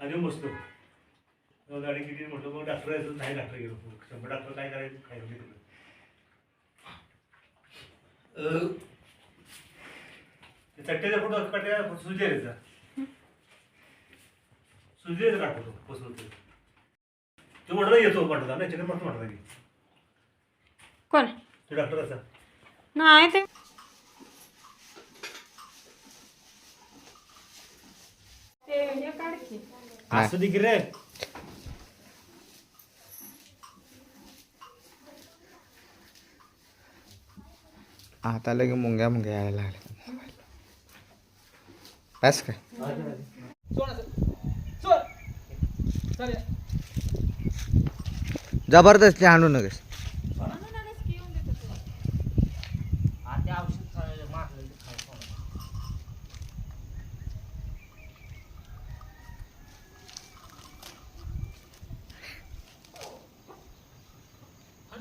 आणि मग गाडी किती म्हटलं मग डॉक्टर यायचं नाही डॉक्टर गेलो. शंभर डॉक्टर काय करायचं? काय ते चट्ट्याचा फोटो यायचा सुजय यायचा काढतो बसलो ते तो म्हटलं येतो म्हटलं नाही चिकन म्हटलं म्हटलं की. कोण? ते डॉक्टर असा. नाही ते हे काढ की. असं दे की रे आता लगे मुंग्या मुंग्या यायला लागल्या बस काय जबरदस्ती आणू नकोस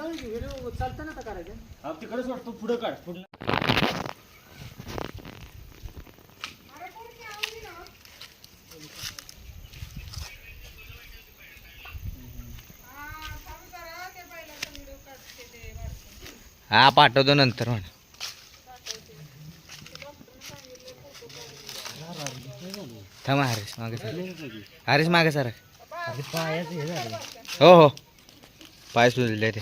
व्हिडिओ चालताना का करायचं. तिकडेच वाटतो पुढे काढ पुढे. हा पाठवतो नंतर म्हणा. थांबा हरीश मागे सर. हरीश मागे सर. हो हो पाय सुजले ते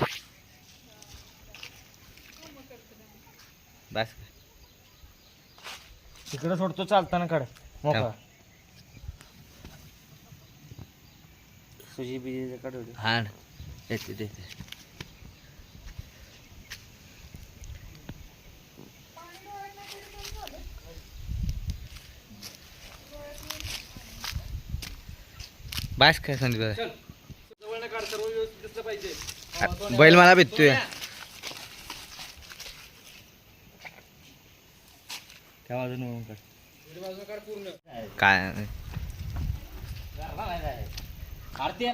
बस. तिकडे सोडतो चालताना काढ. मोकळा. सुजी बिजी काढ हा ना. देते देते. बस काय? आ, बैल मला भेटतोय. त्या बाजून काय? आरती